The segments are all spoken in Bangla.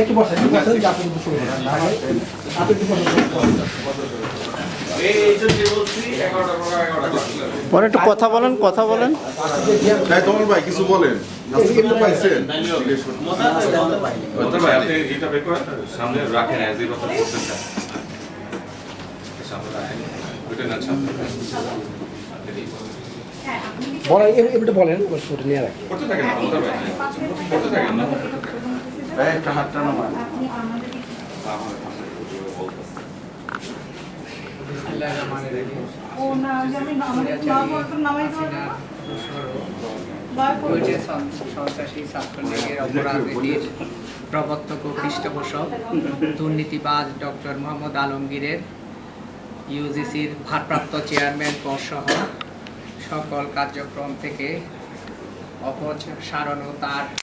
একটু বসেন একটু বসেন আপনি দুশো না হয় আপনি একটু বসেন পরে একটু কথা বলেন কথা বলেন। ভাই কিছু বলেন। নাস্তা করতে পাইছেন। বলতে ভাই আপনি এটা বের করেন। সামনে রাখেন অ্যাজ এই কথা করতে চান সামনে রাখেন। ওইটা না সামনে। বলেন এমনিটা নিয়ে রাখি। একটা হাতটা প্রবর্তক ও পৃষ্ঠপোষক দুর্নীতিবাজ ডক্টর মোহাম্মদ আলমগীরের ইউজিসির ভারপ্রাপ্ত চেয়ারম্যান পদসহ সকল কার্যক্রম থেকে অপসারণ ও তার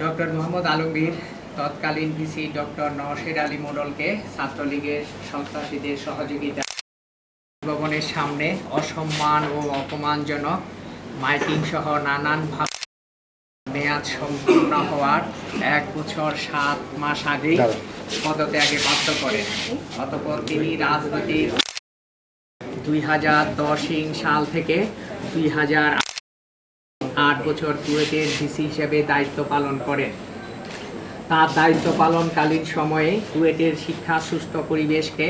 ডক্টর মোহাম্মদ আলমগীর তৎকালীন ভিসি ডক্টর নওশের আলী মোডলকে ছাত্রলীগের সন্ত্রাসীদের সহযোগিতা ভবনের সামনে অসম্মান ও অপমানজনক মাইকিং সহ নানান ভাবে মেয়াদ সম্পূর্ণ হওয়ার এক বছর সাত মাস আগেই পদত্যাগে বাধ্য করেন। অতঃপর তিনি রাজনীতির দুই হাজার দশ সাল থেকে দুই হাজার আট বছর কুয়েতের ভিসি হিসেবে দায়িত্ব পালন করেন। তার দায়িত্ব পালনকালীন সময়ে কুয়েটের শিক্ষা সুস্থ পরিবেশকে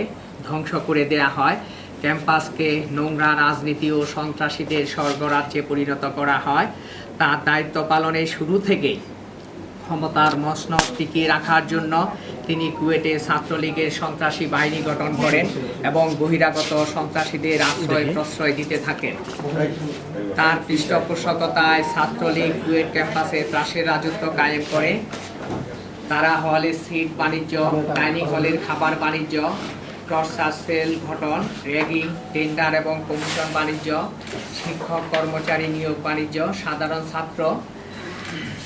ধ্বংস করে দেয়া হয়। ক্যাম্পাসকে নোংরা রাজনীতি ও সন্ত্রাসীদের স্বর্গরাজ্যে পরিণত করা হয়। তার দায়িত্ব পালনের শুরু থেকেই ক্ষমতার মসনদ টিকিয়ে রাখার জন্য তিনি কুয়েটে ছাত্রলীগের সন্ত্রাসী বাহিনী গঠন করেন এবং বহিরাগত সন্ত্রাসীদের আশ্রয় প্রশ্রয় দিতে থাকেন। তার পৃষ্ঠপোষকতায় ছাত্রলীগ কুয়েট ক্যাম্পাসে ত্রাসের রাজত্ব কায়েম করে। তারা হলের সিট বাণিজ্য ডাইনিং হলের খাবার বাণিজ্য টর্চার সেল ঘটন র্যাগিং টেন্ডার এবং কমিশন বাণিজ্য শিক্ষক কর্মচারী নিয়োগ বাণিজ্য সাধারণ ছাত্র